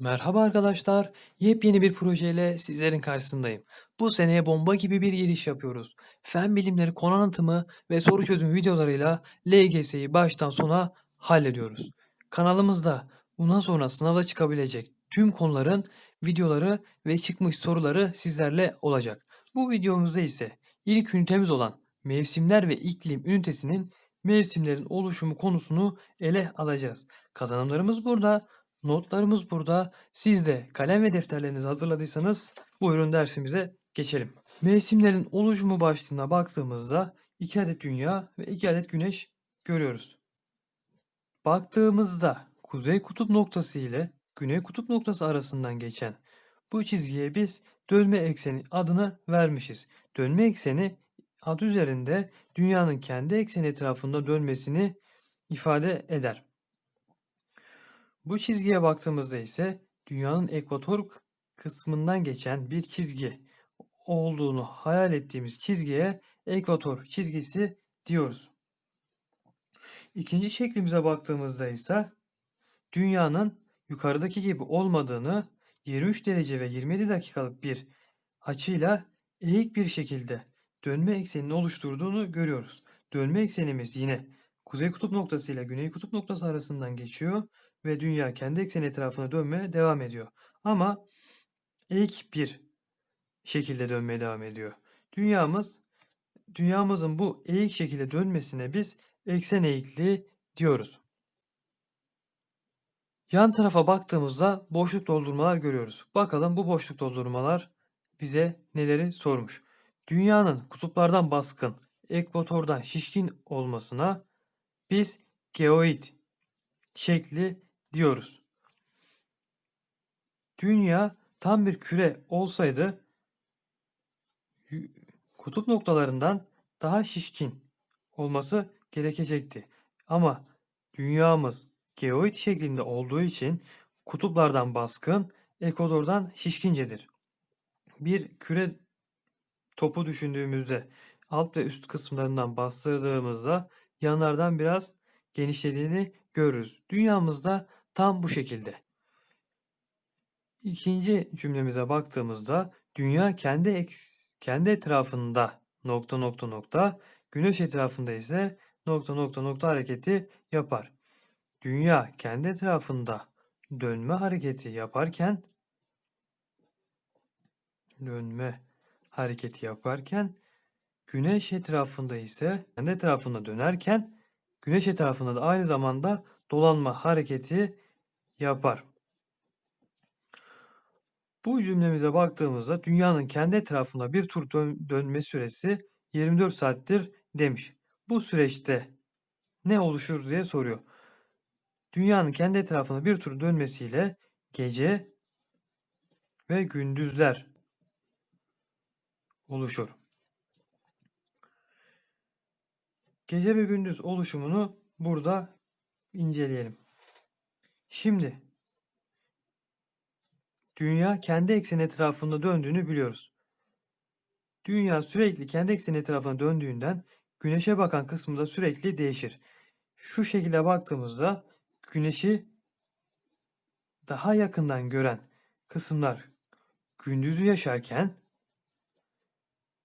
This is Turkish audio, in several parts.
Merhaba arkadaşlar. Yepyeni bir projeyle sizlerin karşısındayım. Bu seneye bomba gibi bir giriş yapıyoruz. Fen bilimleri konu anlatımı ve soru çözüm videolarıyla LGS'yi baştan sona hallediyoruz. Kanalımızda bundan sonra sınavda çıkabilecek tüm konuların videoları ve çıkmış soruları sizlerle olacak. Bu videomuzda ise ilk ünitemiz olan mevsimler ve iklim ünitesinin mevsimlerin oluşumu konusunu ele alacağız. Kazanımlarımız burada. Notlarımız burada. Siz de kalem ve defterlerinizi hazırladıysanız buyurun dersimize geçelim. Mevsimlerin oluşumu başlığına baktığımızda 2 adet dünya ve 2 adet güneş görüyoruz. Baktığımızda kuzey kutup noktası ile güney kutup noktası arasından geçen bu çizgiye biz dönme ekseni adını vermişiz. Dönme ekseni adı üzerinde dünyanın kendi ekseni etrafında dönmesini ifade eder. Bu çizgiye baktığımızda ise dünyanın ekvator kısmından geçen bir çizgi olduğunu hayal ettiğimiz çizgiye ekvator çizgisi diyoruz. İkinci şeklimize baktığımızda ise dünyanın yukarıdaki gibi olmadığını 23 derece ve 27 dakikalık bir açıyla eğik bir şekilde dönme eksenini oluşturduğunu görüyoruz. Dönme eksenimiz yine kuzey kutup noktası ile güney kutup noktası arasından geçiyor ve dünya kendi ekseni etrafına dönmeye devam ediyor. Ama eğik bir şekilde dönmeye devam ediyor. Dünyamız dünyamızın bu eğik şekilde dönmesine biz eksen eğikliği diyoruz. Yan tarafa baktığımızda boşluk doldurmalar görüyoruz. Bakalım bu boşluk doldurmalar bize neleri sormuş. Dünyanın kutuplardan baskın, ekvatordan şişkin olmasına biz geoid şekli diyoruz. Dünya tam bir küre olsaydı kutup noktalarından daha şişkin olması gerekecekti. Ama dünyamız geoid şeklinde olduğu için kutuplardan baskın, ekvatordan şişkincedir. Bir küre topu düşündüğümüzde alt ve üst kısımlarından bastırdığımızda yanlardan biraz genişlediğini görürüz. Dünyamızda tam bu şekilde. İkinci cümlemize baktığımızda dünya kendi kendi etrafında nokta nokta nokta, güneş etrafında ise nokta nokta nokta hareketi yapar. Dünya kendi etrafında dönme hareketi yaparken dönme hareketi yaparken güneş etrafında ise kendi etrafında dönerken güneş etrafında da aynı zamanda dolanma hareketi yapar. Bu cümlemize baktığımızda dünyanın kendi etrafında bir tur dön dönme süresi 24 saattir demiş. Bu süreçte ne oluşur diye soruyor. Dünyanın kendi etrafında bir tur dönmesiyle gece ve gündüzler oluşur. Gece ve gündüz oluşumunu burada inceleyelim. Şimdi dünya kendi ekseni etrafında döndüğünü biliyoruz. Dünya sürekli kendi ekseni etrafında döndüğünden güneşe bakan kısmı da sürekli değişir. Şu şekilde baktığımızda güneşi daha yakından gören kısımlar gündüzü yaşarken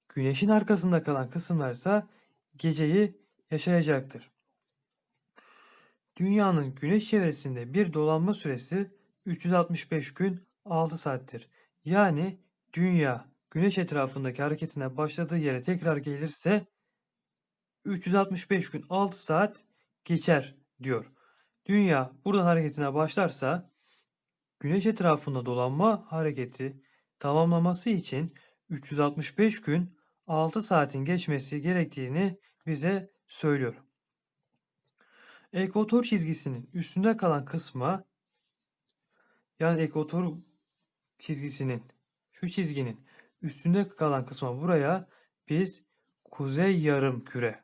güneşin arkasında kalan kısımlar ise geceyi yaşayacaktır. Dünyanın güneş çevresinde bir dolanma süresi 365 gün 6 saattir. Yani dünya güneş etrafındaki hareketine başladığı yere tekrar gelirse 365 gün 6 saat geçer diyor. Dünya buradan hareketine başlarsa güneş etrafında dolanma hareketi tamamlaması için 365 gün 6 saatin geçmesi gerektiğini bize söylüyor. Ekvator çizgisinin üstünde kalan kısma yani ekvator çizgisinin şu çizginin üstünde kalan kısma buraya biz kuzey yarım küre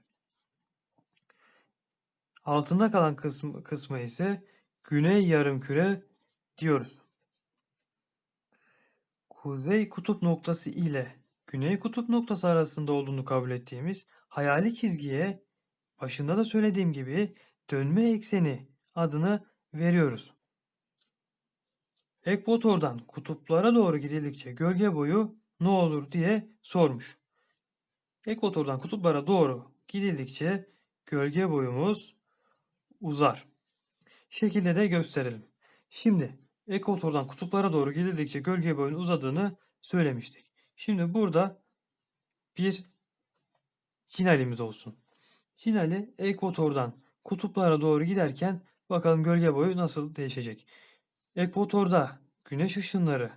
altında kalan kısmı, kısma ise güney yarım küre diyoruz. Kuzey kutup noktası ile güney kutup noktası arasında olduğunu kabul ettiğimiz hayali çizgiye başında da söylediğim gibi dönme ekseni adını veriyoruz. ekvatordan kutuplara doğru gidildikçe gölge boyu ne olur diye sormuş. Ekvatordan kutuplara doğru gidildikçe gölge boyumuz uzar. Şekilde de gösterelim. Şimdi ekvatordan kutuplara doğru gidildikçe gölge boyunun uzadığını söylemiştik. Şimdi burada bir Çinalimiz olsun. Çinali ekvatordan kutuplara doğru giderken bakalım gölge boyu nasıl değişecek. Ekvatorda güneş ışınları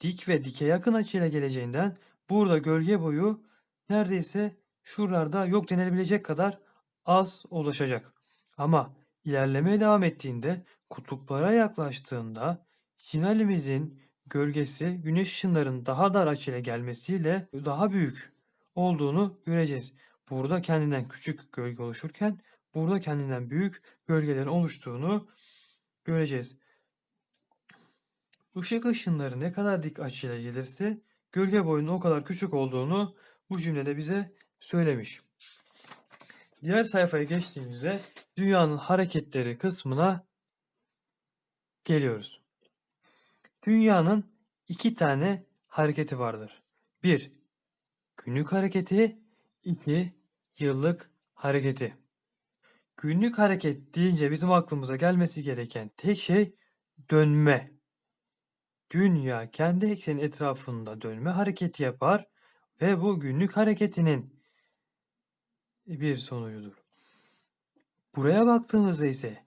dik ve dike yakın açıyla geleceğinden burada gölge boyu neredeyse şuralarda yok denilebilecek kadar az ulaşacak. Ama ilerlemeye devam ettiğinde kutuplara yaklaştığında Çinalimizin gölgesi güneş ışınlarının daha dar açıyla gelmesiyle daha büyük olduğunu göreceğiz. Burada kendinden küçük gölge oluşurken burada kendinden büyük gölgelerin oluştuğunu göreceğiz. Işık ışınları ne kadar dik açıyla gelirse gölge boyunun o kadar küçük olduğunu bu cümlede bize söylemiş. Diğer sayfaya geçtiğimizde dünyanın hareketleri kısmına geliyoruz. Dünyanın iki tane hareketi vardır. Bir, günlük hareketi, iki, yıllık hareketi. Günlük hareket deyince bizim aklımıza gelmesi gereken tek şey dönme. Dünya kendi ekseni etrafında dönme hareketi yapar ve bu günlük hareketinin bir sonucudur. Buraya baktığımızda ise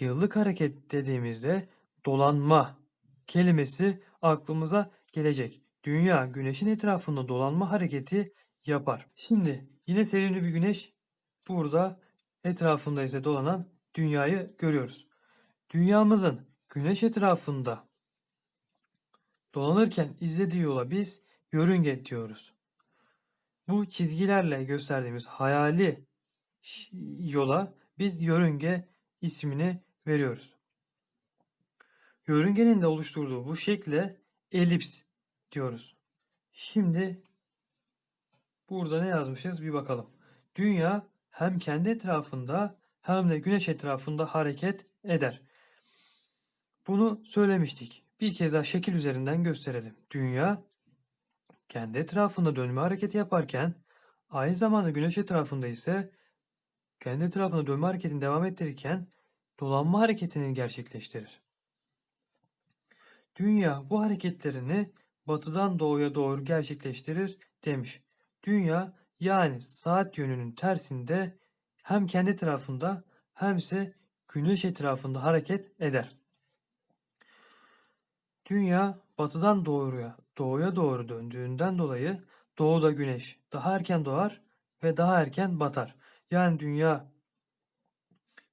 yıllık hareket dediğimizde dolanma kelimesi aklımıza gelecek. Dünya güneşin etrafında dolanma hareketi yapar. Şimdi yine sevimli bir güneş burada etrafında ise dolanan dünyayı görüyoruz. Dünyamızın güneş etrafında dolanırken izlediği yola biz yörünge diyoruz. Bu çizgilerle gösterdiğimiz hayali yola biz yörünge ismini veriyoruz. Yörüngenin de oluşturduğu bu şekle elips diyoruz. Şimdi burada ne yazmışız bir bakalım. Dünya hem kendi etrafında hem de güneş etrafında hareket eder. Bunu söylemiştik. Bir kez daha şekil üzerinden gösterelim. Dünya kendi etrafında dönme hareketi yaparken aynı zamanda güneş etrafında ise kendi etrafında dönme hareketini devam ettirirken dolanma hareketini gerçekleştirir. Dünya bu hareketlerini batıdan doğuya doğru gerçekleştirir demiş. Dünya yani saat yönünün tersinde hem kendi etrafında hem ise güneş etrafında hareket eder. Dünya batıdan doğuya, doğuya doğru döndüğünden dolayı doğuda güneş daha erken doğar ve daha erken batar. Yani dünya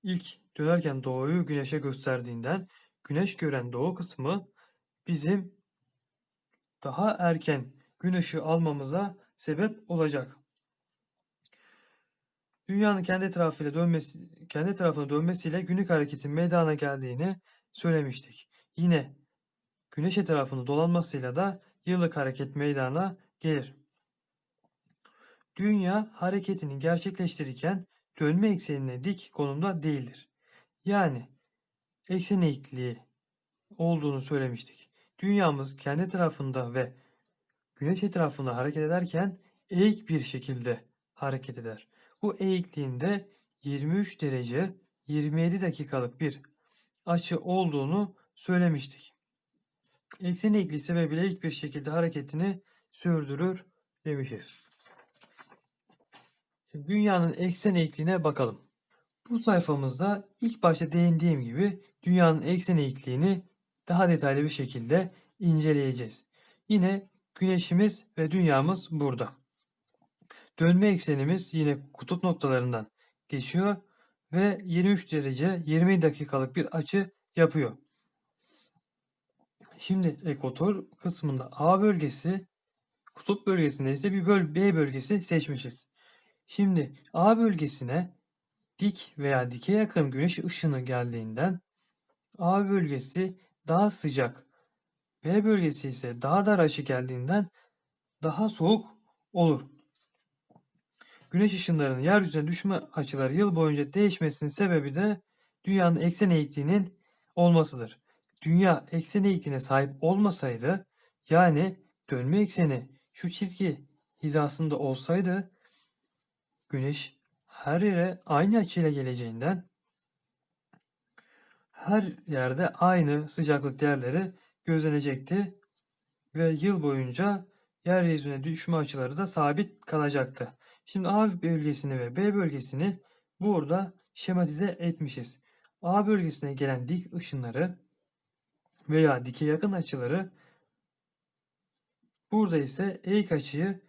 ilk dönerken doğuyu güneşe gösterdiğinden güneş gören doğu kısmı bizim daha erken gün ışığı almamıza sebep olacak. Dünyanın kendi etrafıyla dönmesi, kendi etrafına dönmesiyle günlük hareketin meydana geldiğini söylemiştik. Yine güneş etrafını dolanmasıyla da yıllık hareket meydana gelir. Dünya hareketini gerçekleştirirken dönme eksenine dik konumda değildir. Yani eksen eğikliği olduğunu söylemiştik. Dünyamız kendi etrafında ve güneş etrafında hareket ederken eğik bir şekilde hareket eder. Bu eğikliğinde 23 derece 27 dakikalık bir açı olduğunu söylemiştik. Eksen eğikliği sebebiyle ilk bir şekilde hareketini sürdürür demişiz. Şimdi dünyanın eksen eğikliğine bakalım. Bu sayfamızda ilk başta değindiğim gibi dünyanın eksen eğikliğini daha detaylı bir şekilde inceleyeceğiz. Yine güneşimiz ve dünyamız burada. Dönme eksenimiz yine kutup noktalarından geçiyor ve 23 derece 20 dakikalık bir açı yapıyor. Şimdi ekvator kısmında A bölgesi, kutup bölgesinde ise bir böl B bölgesi seçmişiz. Şimdi A bölgesine dik veya dike yakın güneş ışını geldiğinden A bölgesi daha sıcak, B bölgesi ise daha dar açı geldiğinden daha soğuk olur. Güneş ışınlarının yeryüzüne düşme açıları yıl boyunca değişmesinin sebebi de dünyanın eksen eğikliğinin olmasıdır. Dünya eksen eğikliğine sahip olmasaydı yani dönme ekseni şu çizgi hizasında olsaydı Güneş her yere aynı açıyla geleceğinden her yerde aynı sıcaklık değerleri gözlenecekti ve yıl boyunca yeryüzüne düşme açıları da sabit kalacaktı. Şimdi A bölgesini ve B bölgesini burada şematize etmişiz. A bölgesine gelen dik ışınları veya dike yakın açıları burada ise eğik açıyı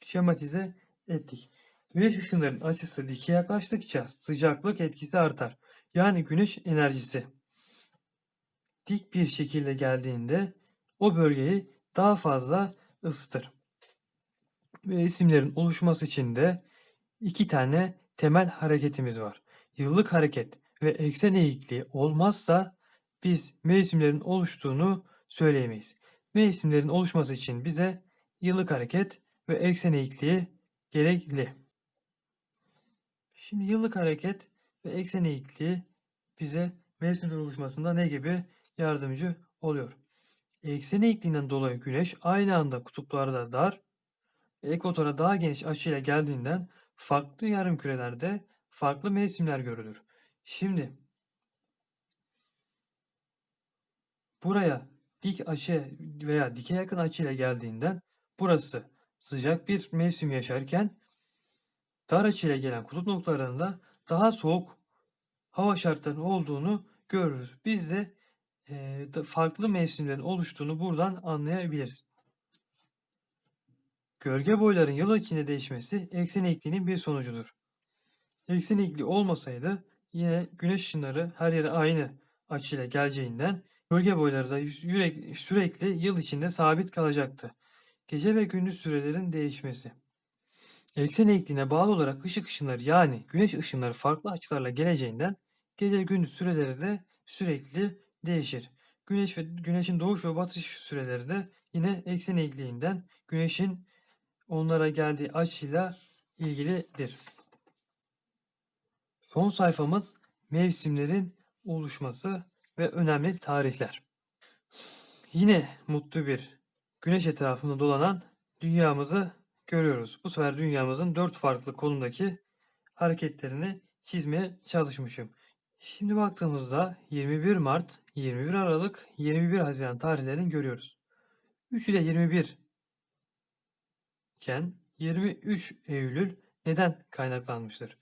şematize ettik. Güneş ışınlarının açısı dike yaklaştıkça sıcaklık etkisi artar. Yani güneş enerjisi dik bir şekilde geldiğinde o bölgeyi daha fazla ısıtır. Ve isimlerin oluşması için de iki tane temel hareketimiz var. Yıllık hareket ve eksen eğikliği olmazsa biz mevsimlerin oluştuğunu söyleyemeyiz. Mevsimlerin oluşması için bize yıllık hareket ve eksen eğikliği gerekli. Şimdi yıllık hareket ve eksen eğikliği bize mevsimlerin oluşmasında ne gibi yardımcı oluyor? Eksen eğikliğinden dolayı güneş aynı anda kutuplarda dar, ekvatora daha geniş açıyla geldiğinden farklı yarım kürelerde farklı mevsimler görülür. Şimdi buraya dik açı veya dike yakın açıyla geldiğinden burası sıcak bir mevsim yaşarken dar açıyla gelen kutup noktalarında daha soğuk hava şartlarının olduğunu görürüz. Biz de e, farklı mevsimlerin oluştuğunu buradan anlayabiliriz. Gölge boyların yıl içinde değişmesi eksen eğikliğinin bir sonucudur. Eksen eğikliği olmasaydı yine güneş ışınları her yere aynı açıyla geleceğinden gölge boyları da sürekli yıl içinde sabit kalacaktı. Gece ve gündüz sürelerin değişmesi. Eksen eğikliğine bağlı olarak ışık ışınları yani güneş ışınları farklı açılarla geleceğinden gece gündüz süreleri de sürekli değişir. Güneş ve güneşin doğuş ve batış süreleri de yine eksen eğikliğinden güneşin onlara geldiği açıyla ilgilidir. Son sayfamız mevsimlerin oluşması ve önemli tarihler. Yine mutlu bir güneş etrafında dolanan dünyamızı görüyoruz. Bu sefer dünyamızın dört farklı konumdaki hareketlerini çizmeye çalışmışım. Şimdi baktığımızda 21 Mart, 21 Aralık, 21 Haziran tarihlerini görüyoruz. 3 ile 21 iken 23 Eylül neden kaynaklanmıştır?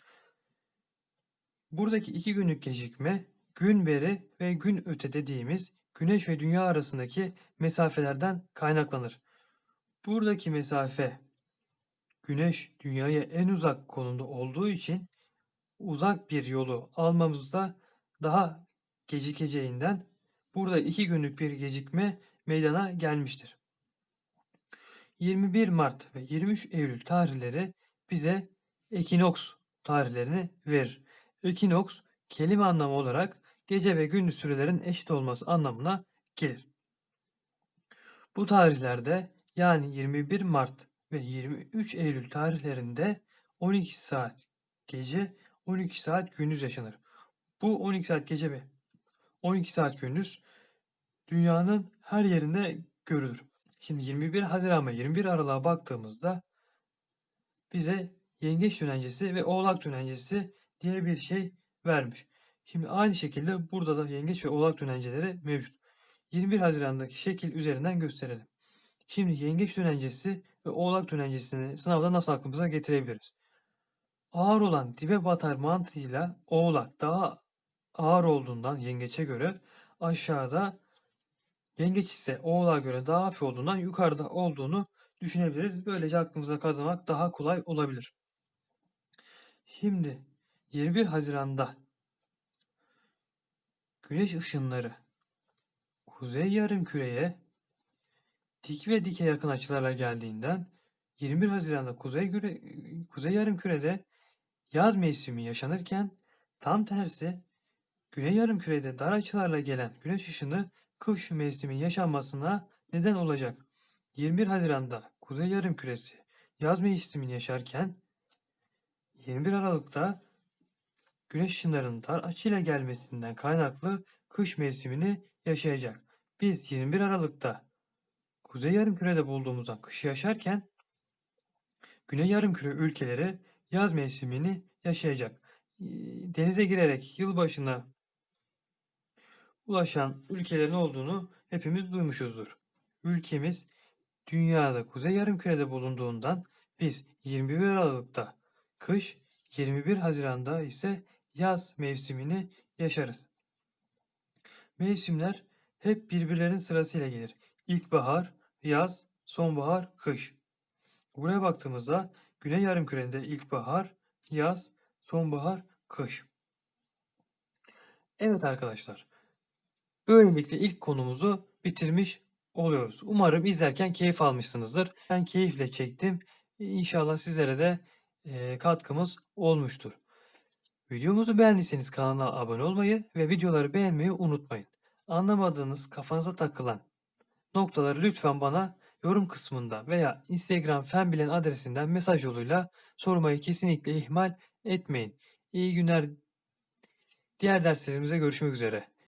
Buradaki iki günlük gecikme gün beri ve gün öte dediğimiz Güneş ve Dünya arasındaki mesafelerden kaynaklanır. Buradaki mesafe Güneş Dünya'ya en uzak konumda olduğu için uzak bir yolu almamızda daha gecikeceğinden burada iki günlük bir gecikme meydana gelmiştir. 21 Mart ve 23 Eylül tarihleri bize ekinoks tarihlerini verir. Ekinoks kelime anlamı olarak gece ve gündüz sürelerin eşit olması anlamına gelir. Bu tarihlerde yani 21 Mart ve 23 Eylül tarihlerinde 12 saat gece 12 saat gündüz yaşanır. Bu 12 saat gece ve 12 saat gündüz dünyanın her yerinde görülür. Şimdi 21 Haziran ve 21 Aralık'a baktığımızda bize yengeç dönencesi ve oğlak dönencesi diye bir şey vermiş. Şimdi aynı şekilde burada da yengeç ve oğlak dönenceleri mevcut. 21 Haziran'daki şekil üzerinden gösterelim. Şimdi yengeç dönencesi ve oğlak dönencesini sınavda nasıl aklımıza getirebiliriz? Ağır olan dibe batar mantığıyla oğlak daha ağır olduğundan yengeçe göre aşağıda yengeç ise oğlağa göre daha hafif olduğundan yukarıda olduğunu düşünebiliriz. Böylece aklımıza kazanmak daha kolay olabilir. Şimdi 21 Haziran'da güneş ışınları kuzey yarım küreye dik ve dike yakın açılarla geldiğinden 21 Haziran'da kuzey, küre, kuzey yarım kürede yaz mevsimi yaşanırken tam tersi güney yarım kürede dar açılarla gelen güneş ışını kış mevsimin yaşanmasına neden olacak. 21 Haziran'da kuzey yarım küresi yaz mevsimini yaşarken 21 Aralık'ta güneş ışınlarının dar açıyla gelmesinden kaynaklı kış mevsimini yaşayacak. Biz 21 Aralık'ta Kuzey Yarımküre'de bulduğumuzdan kışı yaşarken Güney Yarımküre ülkeleri yaz mevsimini yaşayacak. Ee, Denize girerek yılbaşına ulaşan ülkelerin olduğunu hepimiz duymuşuzdur. Ülkemiz dünyada Kuzey Yarımküre'de bulunduğundan biz 21 Aralık'ta kış, 21 Haziran'da ise yaz mevsimini yaşarız. Mevsimler hep birbirlerinin sırasıyla gelir. İlkbahar, yaz, sonbahar, kış. Buraya baktığımızda Güney Yarımküre'de ilkbahar, yaz, sonbahar, kış. Evet arkadaşlar. Böylelikle ilk konumuzu bitirmiş oluyoruz. Umarım izlerken keyif almışsınızdır. Ben keyifle çektim. İnşallah sizlere de e, katkımız olmuştur. Videomuzu beğendiyseniz kanala abone olmayı ve videoları beğenmeyi unutmayın. Anlamadığınız, kafanıza takılan noktaları lütfen bana yorum kısmında veya Instagram Fenbilen adresinden mesaj yoluyla sormayı kesinlikle ihmal etmeyin. İyi günler. Diğer derslerimize görüşmek üzere.